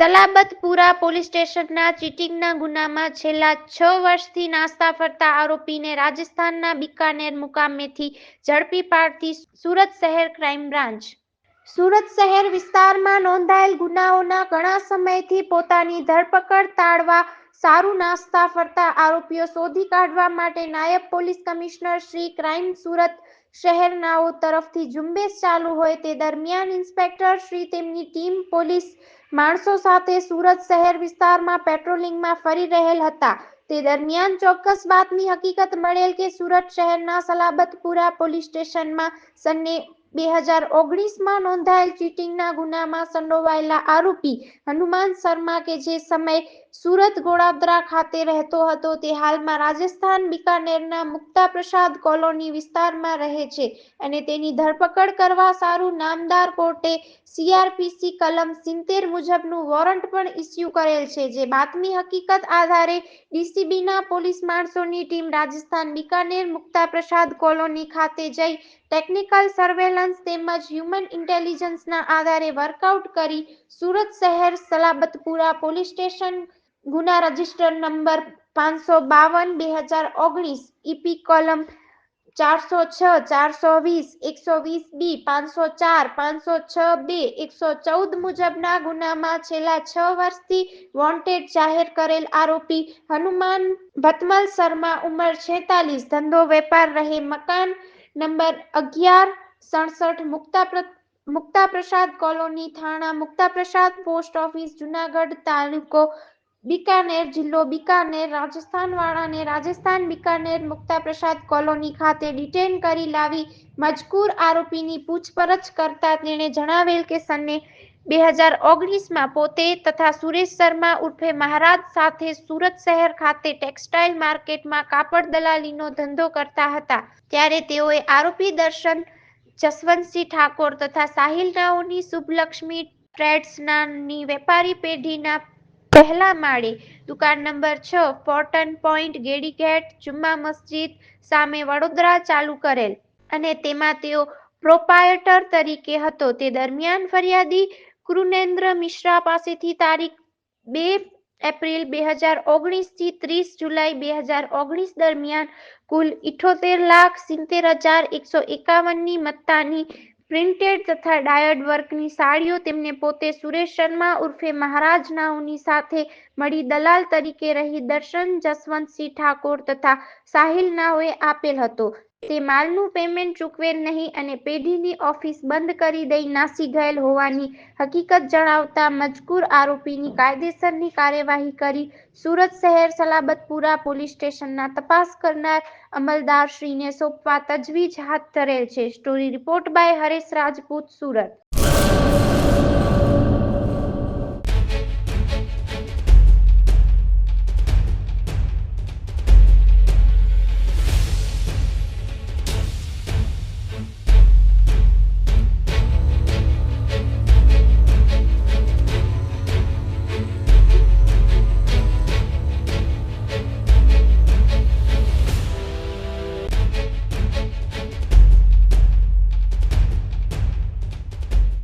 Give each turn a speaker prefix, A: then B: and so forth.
A: Salabatpura police સ્ટેશનના ચીટિંગના ગુનામાં છેલ્લા છ વર્ષથી નાસ્તા ફરતા આરોપીને રાજસ્થાનના બિકાનેર મુકામેથી ઝડપી પાડતી સુરત શહેર ક્રાઇમ બ્રાન્ચ. સુરત શહેર વિસ્તારમાં નોંધાયેલ ગુનાઓના ઘણા સમયથી પોતાની ધરપકડ તાળવા સારું નાસ્તા ફરતા આરોપીઓ શોધી કાઢવા માટે નાયબ police commissioner Shri crime Surat શહેરનાઓ તરફથી ઝુંબેશ ચાલુ હોય તે દરમિયાન ઇન્સ્પેક્ટર શ્રી તેમની ટીમ પોલીસ માણસો સાથે સુરત શહેર વિસ્તારમાં પેટ્રોલિંગમાં ફરી રહેલ હતા. તે દરમિયાન ચોક્કસ બાતમી હકીકત મળેલ કે સુરત શહેરના સલાબતપુરા પોલીસ સ્ટેશનમાં સન્ને બે હજાર ઓગણીસમાં નોંધાયેલ ચીટિંગના ગુનામાં સંડોવાયેલા આરોપી હનુમાન શર્મા કે જે સમય સુરત ગોળાદરા ખાતે રહેતો હતો તે હાલમાં રાજસ્થાન બિકાનેરના મુક્તા પ્રસાદ કોલોની વિસ્તારમાં રહે છે અને તેની ધરપકડ કરવા સારું નામદાર કોર્ટે સીઆરપીસી કલમ સિત્તેર મુજબનું વોરંટ પણ ઇસ્યુ કરેલ છે, જે બાતમી હકીકત આધારે ડીસીબીના પોલીસ માણસોની ટીમ રાજસ્થાન બિકાનેર મુક્તા પ્રસાદ કોલોની ખાતે જઈ ટેકનિકલ સર્વેલન્સ તેમજ હ્યુમન ઇન્ટેલિજન્સના આધારે વર્કઆઉટ કરી સુરત શહેર સલાબતપુરા પોલીસ સ્ટેશન ગુના રજિસ્ટર નંબર પાંચસો બાવન, બે હજાર ઓગણીસ ઈપી કોલમ ચારસો છ, ચારસો વીસ, એકસો વીસ બી, પાંચસો ચાર, પાંચસો છ બે, એકસો ચૌદ મુજબના ગુનામાં છેલ્લા છ વર્ષથી વોન્ટેડ જાહેર કરેલ આરોપી હનુમાન ભતમલ શર્મા ઉંમર છેતાલીસ, ધંધો વેપાર રહે મકાન નંબર અગિયાર, સડસઠ મુક્તા મુક્તા પ્રસાદ કોલોની, થાણા મુક્તા પ્રસાદ પોસ્ટ ઓફિસ, જુનાગઢ તાલુકો, બિકાનેર જિલ્લો, બિકાનેર રાજસ્થાન વાળાને રાજસ્થાન બિકાનેર મુક્તા પ્રસાદ કોલોની ખાતે ડિટેન કરી લાવી. મજકૂર આરોપીની પૂછપરછ કરતા તેણે જણાવેલ કે સન્ને બે હજાર ઓગણીસમાં પોતે તથા સુરેશ શર્મા ઉર્ફે મહારાજ સાથે સુરત શહેર ખાતે ટેક્સટાઇલ માર્કેટમાં કાપડ દલાલીનો ધંધો કરતા હતા. ત્યારે તેઓએ આરોપી દર્શન જસવંતસિંહ ઠાકોર તથા સાહિલ નાઓની શુભલક્ષ્મી ટ્રેડ્સ વેપારી પેઢીના પહેલા માળે દુકાન નંબર છ ફોર્ટન પોઈન્ટ ગેડીગેટ જુમ્મા મસ્જિદ સામે વડોદરા ચાલુ કરેલ. અને તેમાં તેઓ પ્રોપાયટર તરીકે હતો. તે દરમિયાન ફરિયાદી કૃનેન્દ્ર મિશ્રા પાસેથી તારીખ બે એપ્રિલ બે હજાર ઓગણીસથી ત્રીસ જુલાઈ બે હજાર ઓગણીસ દરમિયાન કુલ ઇઠોતેર લાખ સિત્તેર હજાર એકસો એકાવનની મત્તાની પ્રિન્ટેડ તથા ડાયડ વર્કની સાડીઓ તેમને પોતે સુરેશ શર્મા ઉર્ફે મહારાજ નાઓની સાથે મળી દલાલ તરીકે રહી દર્શન જસવંતસિંહ ઠાકોર તથા સાહિલ નાઓએ આપેલ હતો. તે માલનું પેમેન્ટ ચૂકવેલ નહીં અને પેઢીની ઓફિસ બંધ કરી દઈ નાસી ગયેલ હોવાની હકીકત જણાવતા મજકૂર આરોપીની કાયદેસરની કાર્યવાહી કરી સુરત શહેર સલાબતપુરા પોલીસ સ્ટેશનના તપાસ કરનાર અમલદારશ્રીને સોંપવા તજવીજ હાથ ધરેલ છે. Story report by Haresh Rajput, Surat.